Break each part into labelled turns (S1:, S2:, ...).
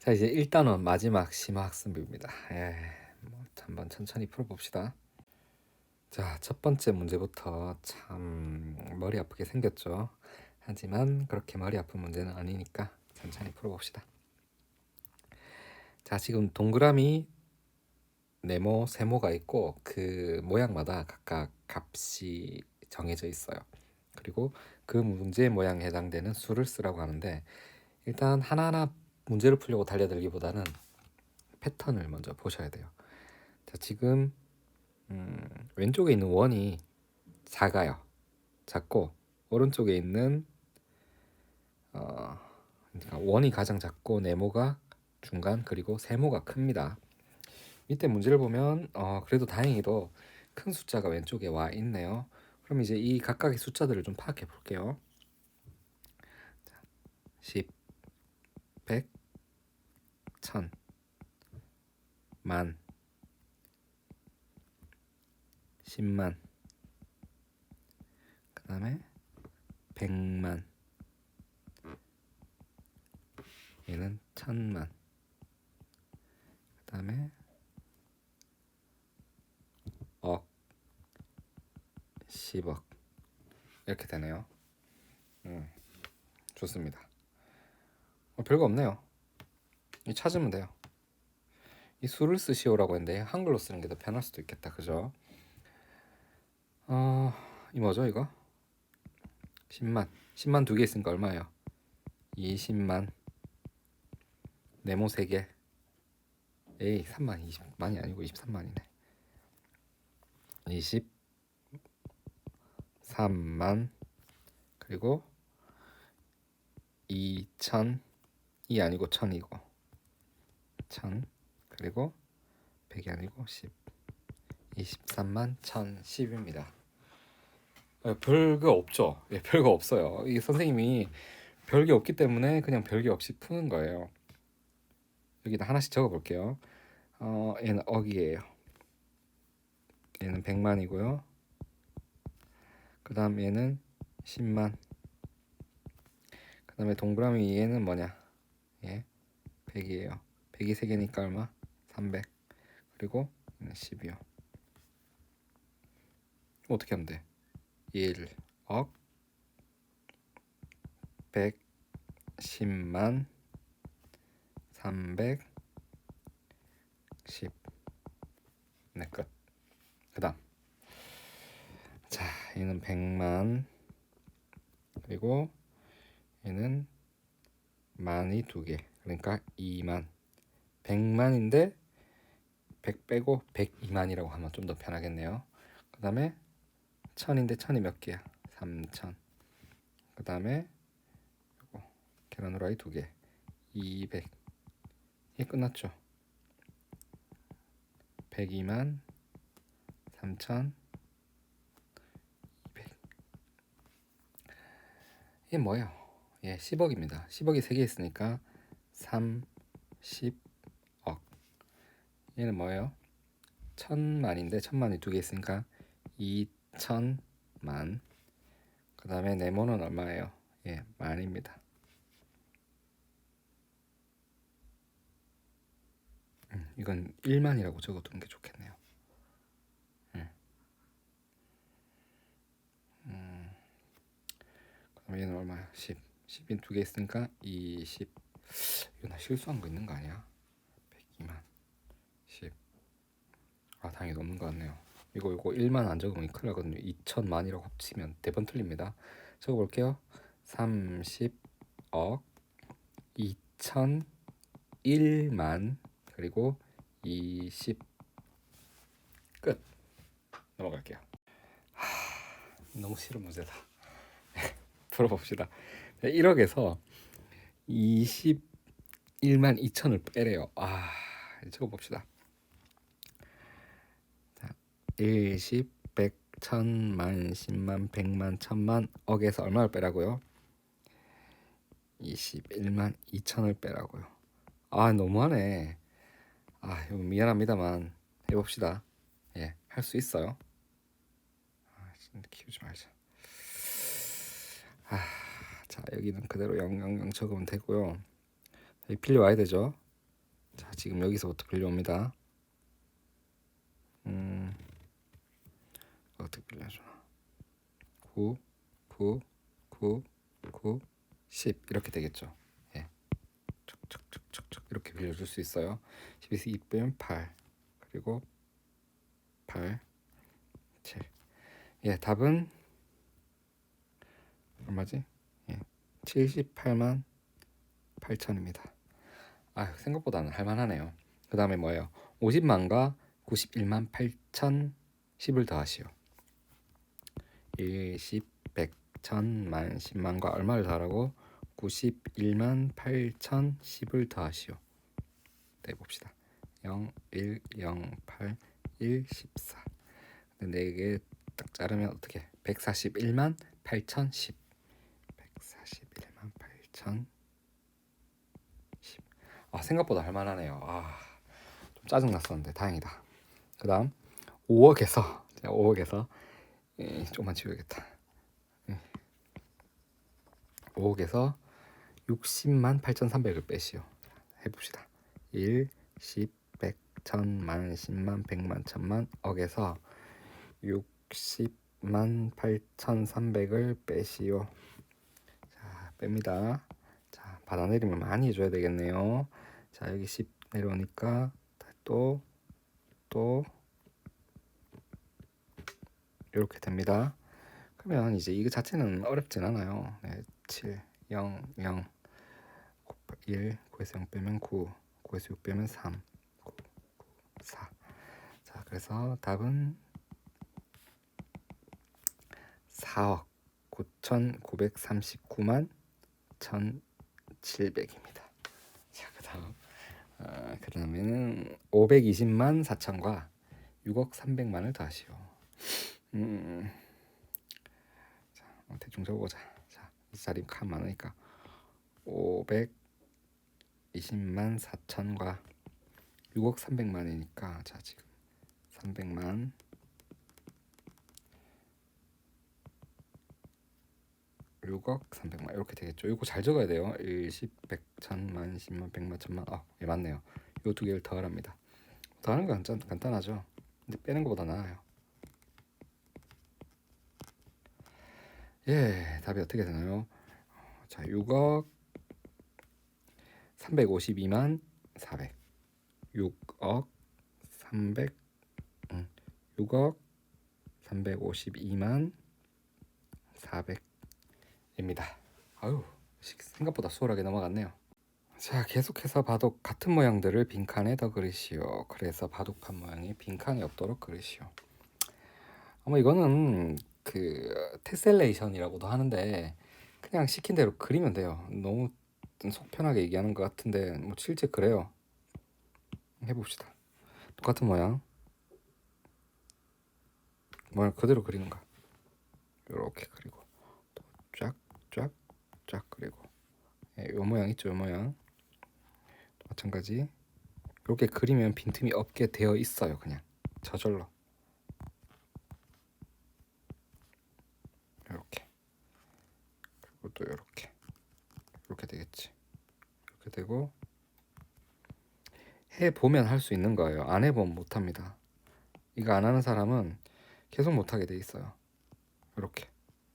S1: 자 이제 1단원 마지막 심화 학습입니다. 예, 뭐 한번 천천히 풀어봅시다. 자, 첫 번째 문제부터 참 머리 아프게 생겼죠. 하지만 그렇게 머리 아픈 문제는 아니니까 천천히 풀어봅시다. 자, 지금 동그라미 네모, 세모가 있고 그 모양마다 각각 값이 정해져 있어요. 그리고 그 문제 모양에 해당되는 수를 쓰라고 하는데 일단 하나하나 문제를 풀려고 달려들기보다는 패턴을 먼저 보셔야 돼요. 자, 지금 음, 왼쪽에 있는 원이 작아요. 작고 오른쪽에 있는 어, 그러니까 원이 가장 작고 네모가 중간 그리고 세모가 큽니다. 밑에 문제를 보면 어, 그래도 다행히도 큰 숫자가 왼쪽에 와 있네요. 그럼 이제 이 각각의 숫자들을 좀 파악해 볼게요. 자, 10, 100, 1000, 만, 10만, 그 다음에 100만, 얘는 1000만, 그 다음에 억, 10억. 이렇게 되네요. 음, 좋습니다. 어, 별거 없네요. 이 찾으면 돼요. 이 수를 쓰시오라고 했는데 한글로 쓰는 게 더 편할 수도 있겠다. 그죠? 어, 이 뭐죠 이거? 10만. 10만 두 개 있으니까 얼마예요? 20만. 네모 3개. 에이, 3만 20만이 아니고 23만이네. 23만 그리고 2천 이 아니고 천이고 천 그리고 100이 아니고 10 23만 1010입니다. 예, 별거 없죠. 예, 별거 없어요. 이 선생님이 별게 없기 때문에 그냥 별게 없이 푸는 거예요. 여기다 하나씩 적어 볼게요. 어, 얘는 억이에요. 얘는 100만이고요. 그 다음 얘는 10만. 그 다음에 동그라미 얘는 뭐냐? 예, 100이에요. 100이 3개니까 얼마? 300. 그리고 얘는 10이요. 어떻게 하면 돼? 1, 억, 100, 10만, 300, 10. 네, 끝. 그 다음. 자, 얘는 100만. 그리고 얘는 만이 두 개. 그러니까 2만. 100만인데 100 빼고 102만이라고 하면 좀 더 편하겠네요. 그 다음에 천인데 천이 몇 개야? 3천. 그 다음에 요거 계란 후라이 두 개. 200. 이게 끝났죠. 102만 3천 200. 이게 뭐예요? 예, 10억입니다. 10억이 3개 있으니까 3, 10억. 얘는 뭐예요? 천만인데 천만이 두 개 있으니까 2천만. 그 다음에 네모는 얼마예요? 예, 만입니다. 음, 이건 1만이라고 적어두는 게 좋겠네요. 음. 음. 얘는 얼마야? 10. 10인 두 개 있으니까 20. 이거 나 실수한 거 있는 거 아니야? 102만. 10. 아, 당연히 넘는 거 같네요. 이거 이거 1만 안 적으면 큰일 나거든요. 2천만이라고 합치면 대번 틀립니다. 적어 볼게요. 30억 2천 1만 그리고 20 끝. 넘어갈게요. 하, 너무 싫은 문제다. 풀어봅시다. 1억에서 21만 2천을 빼래요. 아, 적어봅시다. 자, 1, 10, 100, 1000, 만, 10만, 100만, 1000만, 억에서 얼마를 빼라고요? 21만 2천을 빼라고요. 아, 너무하네. 아, 미안합니다만 해봅시다. 예, 할 수 있어요. 아, 키우지 말자. 아, 자 여기는 그대로 000 적으면 되고요. 여기 필요 와야 되죠. 자, 지금 여기서부터 빌려옵니다. 음, 어떻게 빌려주나? 9, 9, 9, 9, 10 이렇게 되겠죠. 예, 척척척척척 이렇게 빌려줄 수 있어요. 10에서 2 빼면 8 그리고 8, 7. 예, 답은 얼마지? 예, 78만 8천입니다. 아, 생각보다는 할만하네요. 그 다음에 뭐예요? 50만과 91만 8천 10을 더하시오. 1, 10, 100, 1000만, 10만과 얼마를 더하라고? 91만 8천 10을 더하시오. 네, 봅시다. 0, 1, 0, 8, 1, 14. 근데 4개 딱 자르면 어떻게? 141만 8천 10. 141만 8천 10. 아, 생각보다 할만하네요. 아, 좀 짜증 났었는데 다행이다. 그 다음 5억에서 5억에서 예, 조금만 지워야겠다. 예. 5억에서 60만 8,300을 빼시오. 해봅시다. 1, 10, 100, 1000만, 10만, 100만, 1000만, 억에서 60만 8,300을 빼시오. 자, 뺍니다. 자, 받아내리면 많이 해줘야 되겠네요. 자, 여기 10 내려오니까 또, 또, 이렇게 됩니다. 그러면 이제 이거 자체는 어렵진 않아요. 네, 7, 0, 0, 1, 9에서 0 빼면 9, 9에서 6 빼면 3, 9, 9, 4. 자, 그래서 답은 4억 9,939만 1,700입니다. 자, 그 다음 아, 그 다음에는 520만 4천과 6억 300만을 더하시오. 음, 자, 어, 대충 적어보자. 자, 이 자리 칸 많으니까 520만 4천과 6억 300만이니까 자 지금 300만 6억 300만 이렇게 되겠죠. 이거 잘 적어야 돼요. 1, 10, 100, 1000만, 10만, 100만, 1000만. 아, 예 맞네요. 이두 개를 더하랍니다. 더하는 거 간단, 간단하죠. 근데 빼는 것보다 나아요. 예, 답이 어떻게 되나요? 자, 6억 352만 400. 6억 300 응. 6억 352만 400입니다. 아유, 생각보다 수월하게 넘어갔네요. 자, 계속해서 바둑 같은 모양들을 빈칸에 더 그리시오. 그래서 바둑판 모양이 빈칸이 없도록 그리시오. 아마 이거는 그 테셀레이션이라고도 하는데 그냥 시킨 대로 그리면 돼요. 너무 속 편하게 얘기하는 것 같은데 뭐 실제 그래요. 해봅시다. 똑같은 모양. 모양 그대로 그리는 거. 이렇게 그리고 또 쫙 쫙 쫙 그리고 예, 요 모양 있죠, 요 모양. 마찬가지. 이렇게 그리면 빈틈이 없게 되어 있어요, 그냥 저절로. 이렇게 그리고 또 이렇게 이렇게 되겠지. 이렇게 되고 해 보면 할 수 있는 거예요. 안 해보면 못 합니다. 이거 안 하는 사람은 계속 못 하게 돼 있어요. 이렇게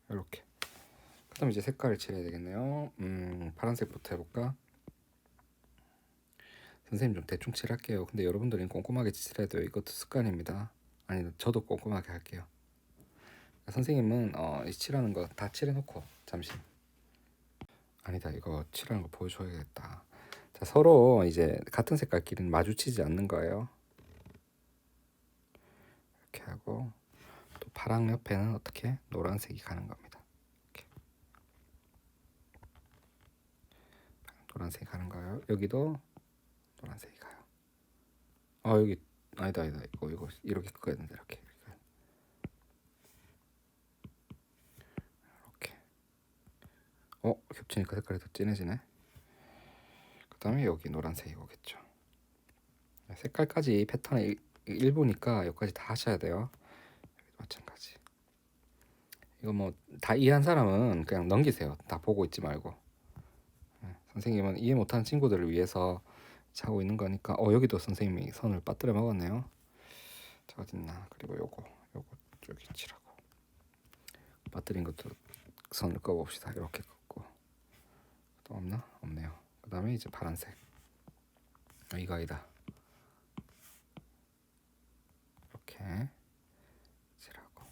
S1: 이렇게. 그 다음 이제 색깔을 칠해야 되겠네요. 음, 파란색부터 해볼까? 선생님 좀 대충 칠할게요. 근데 여러분들은 꼼꼼하게 돼요. 이것도 습관입니다. 아니 저도 꼼꼼하게 할게요. 선생님은 어, 이 칠하는 거 다 칠해놓고 잠시. 아니다 이거 칠하는 거 보여줘야겠다. 자 서로 이제 같은 색깔끼리는 마주치지 않는 거예요. 이렇게 하고 또 파랑 옆에는 어떻게 노란색이 가는 겁니다. 이렇게. 노란색이 가는 거예요. 여기도 노란색이 가요. 아 여기 아니다 아니다 이거 이거 이렇게 끄야 된다. 이렇게. 어 겹치니까 색깔이 더 진해지네. 그 다음에 여기 노란색이 오겠죠. 색깔까지 패턴의 일- 일부니까 여기까지 다 하셔야 돼요. 마찬가지. 이거 뭐 다 이해한 사람은 그냥 넘기세요. 다 보고 있지 말고. 네, 선생님은 이해 못하는 친구들을 위해서 차고 있는 거니까 어 여기도 선생님이 선을 빠뜨려 먹었네요. 자 어딨나 그리고 요거 요거 여기 칠하고 빠뜨린 것도 선을 꺼봅시다. 이렇게 또 없나? 없네요. 그 다음에 이제 파란색 아, 이거 아니다. 이렇게 칠하고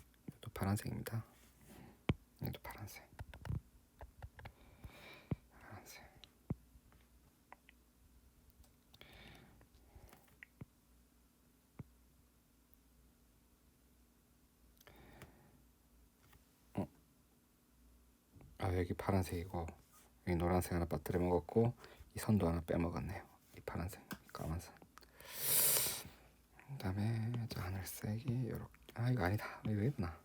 S1: 또 파란색입니다. 얘도 파란색. 파란색. 어. 아 여기 파란색이고 여기 노란색 하나 빠뜨려 먹었고 이 선도 하나 빼먹었네요. 이 파란색, 까만 선. 그다음에 저 하늘색이 요렇게 아 이거 아니다. 왜 있나?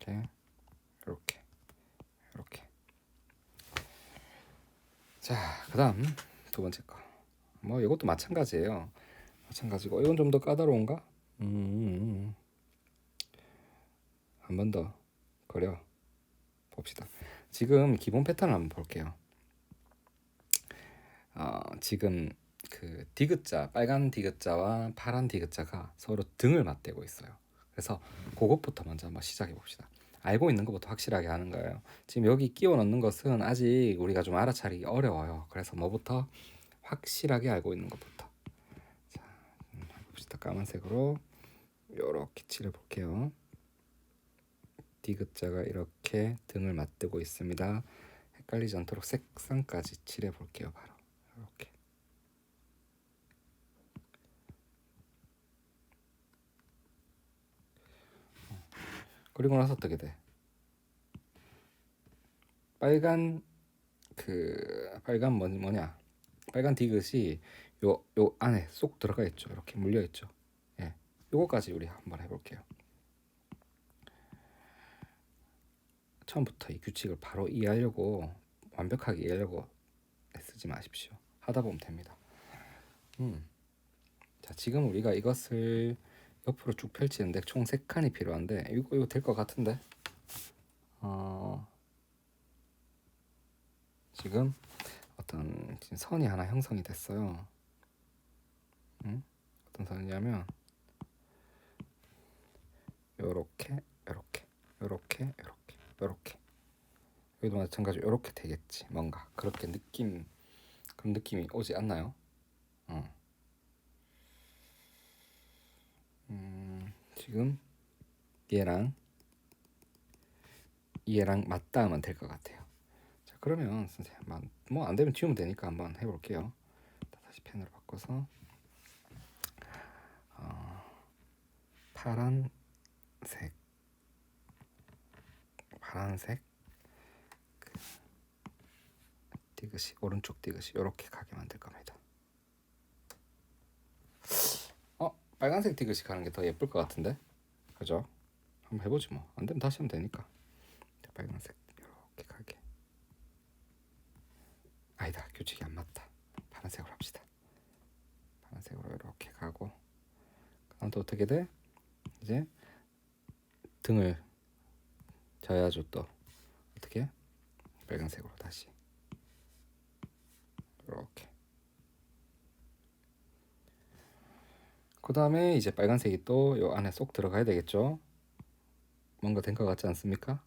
S1: 이렇게 이렇게 이렇게 자 그다음 두 번째 거 뭐 이것도 마찬가지예요. 마찬가지고 이건 좀 더 까다로운가? 음, 한 번 더 그려 봅시다. 지금 기본 패턴을 한번 볼게요. 어, 지금 그 디귿자 빨간 디귿자와 파란 디귿자가 서로 등을 맞대고 있어요. 그래서 그것부터 먼저 한번 시작해 봅시다. 알고 있는 것부터 확실하게 하는 거예요. 지금 여기 끼워 넣는 것은 아직 우리가 좀 알아차리기 어려워요. 그래서 뭐부터 확실하게 알고 있는 것부터. 자, 음, 봅시다. 까만색으로 이렇게 칠해 볼게요. 디귿자가 이렇게 등을 맞대고 있습니다. 헷갈리지 않도록 색상까지 칠해 볼게요. 바로 이렇게. 그리고 나서 어떻게 돼? 빨간 그 빨간 뭐, 뭐냐? 빨간 디귿이 요 요 안에 쏙 들어가 있죠. 이렇게 물려 있죠. 예. 요거까지 우리 한번 해 볼게요. 처음부터 이 규칙을 바로 이해하려고 완벽하게 이해하려고 쓰지 마십시오. 하다 보면 됩니다. 음. 자, 지금 우리가 이것을 옆으로 쭉 펼치는데 총세 칸이 필요한데 이거 이거 될 것 같은데. 어. 지금 어떤 지금 선이 하나 형성이 됐어요. 음? 어떤 선이냐면 요렇게 요렇게 요렇게 요렇게 여기도 마찬가지로 요렇게 되겠지 뭔가 그렇게 느낌 그런 느낌이 오지 않나요? 어. 음, 지금 얘랑 얘랑 맞다 하면 될 것 같아요. 자 그러면 선생님 뭐 안 되면 지우면 되니까 한번 해볼게요. 다시 펜으로 바꿔서 어, 파란색 파란색 그 디귿이 오른쪽 디귿이 이렇게 가게 만들 겁니다. 어 빨간색 디귿이 가는 게 더 예쁠 것 같은데? 그죠? 한번 해보지 뭐. 안 되면 다시 하면 되니까. 자, 빨간색 이렇게 가게. 아니다 규칙이 안 맞다. 파란색으로 합시다. 파란색으로 이렇게 가고. 그다음 또 어떻게 돼? 이제 등을 져야죠 또 어떻게? 빨간색으로 다시 이렇게 그 다음에 이제 빨간색이 또 요 안에 쏙 들어가야 되겠죠? 뭔가 된 것 같지 않습니까?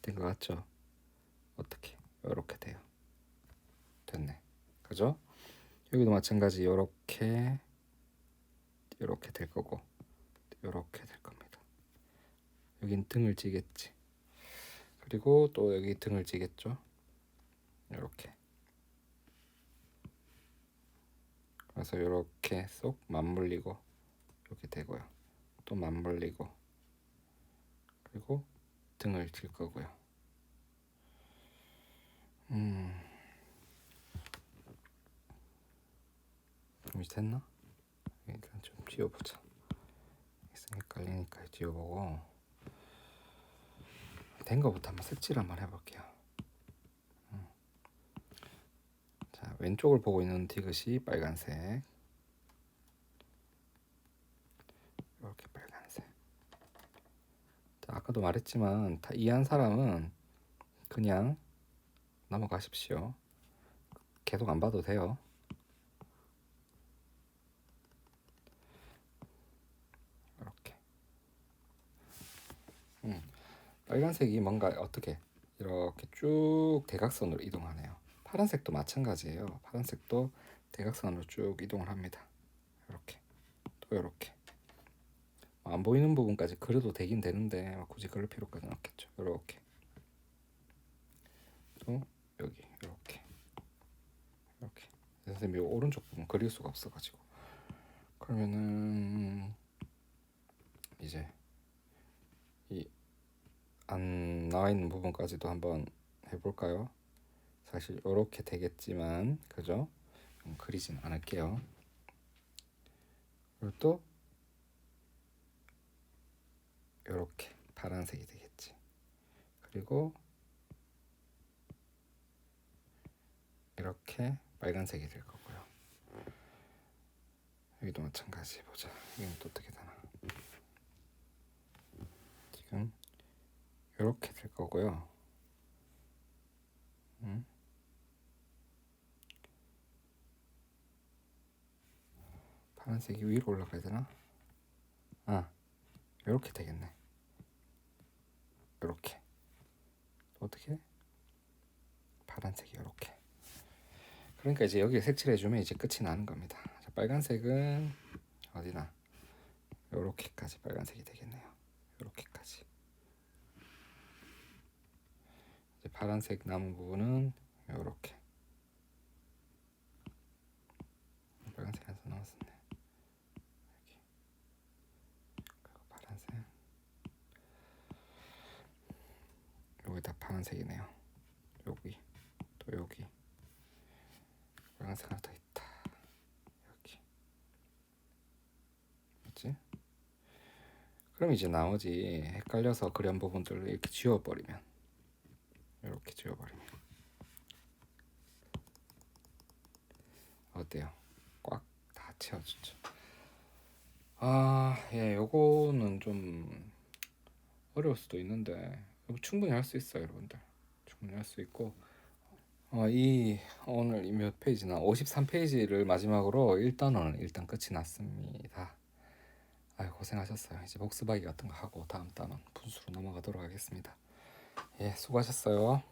S1: 된 것 같죠? 어떻게? 이렇게 돼요. 됐네. 그죠? 여기도 마찬가지. 요렇게 요렇게 될 거고. 요렇게 될 겁니다. 여긴 등을 찌겠지. 그리고 또 여기 등을 찌겠죠? 이렇게. 그래서 이렇게 쏙 맞물리고 되고요 또 맞물리고 그리고 등을 질 거고요 음 준비 됐나? 일단 좀 지워보자 헷갈리니까 지워보고 된 거부터 한번 색칠 한번 해볼게요. 음. 자 왼쪽을 보고 있는 디귿이 빨간색 아까도 말했지만 다 이해한 사람은 그냥 넘어가십시오. 계속 안 봐도 돼요. 이렇게. 음, 빨간색이 뭔가 어떻게 이렇게 쭉 대각선으로 이동하네요. 파란색도 마찬가지예요. 파란색도 대각선으로 쭉 이동을 합니다. 이렇게 또 이렇게 안 보이는 부분까지 그려도 되긴 되는데 뭐 굳이 그럴 필요까지는 없겠죠. 이렇게 또 여기 이렇게 이렇게 선생님이 요 오른쪽 부분 그릴 수가 없어가지고 그러면은 이제 이 안 나와 있는 부분까지도 한번 해볼까요? 사실 이렇게 되겠지만 그죠? 음, 그리진 않을게요. 그리고 또 이렇게 파란색이 되겠지. 그리고 이렇게 빨간색이 될 거고요. 여기도 마찬가지 보자. 이건 또 어떻게 되나? 지금 이렇게 될 거고요. 음? 파란색이 위로 올라가야 되나? 아, 이렇게 되겠네. 이렇게. 어떻게? 파란색이 이렇게. 그러니까 이제 여기에 색칠해 주면 이제 끝이 나는 겁니다. 자, 빨간색은 어디나? 이렇게까지 빨간색이 되겠네요. 이렇게까지. 이제 파란색 남은 부분은 이렇게. 빨간색 한서 나왔었네. 여기. 그리고 파란색. 여기 다 파란색이네요. 여기 또 여기 빨간색 하나 더 있다. 여기 맞지? 그럼 이제 나머지 헷갈려서 그린 부분들을 이렇게 지워버리면 이렇게 지워버리면 어때요? 꽉 다 채워주죠. 아, 예, 요거는 좀 어려울 수도 있는데 충분히 할 수 있어요, 여러분들. 충분히 할 수 있고 어, 이 오늘 이 몇 페이지나 53페이지를 마지막으로 1단원은 일단 끝이 났습니다. 아유 고생하셨어요. 이제 복습하기 같은 거 하고 다음 단원 분수로 넘어가도록 하겠습니다. 예, 수고하셨어요.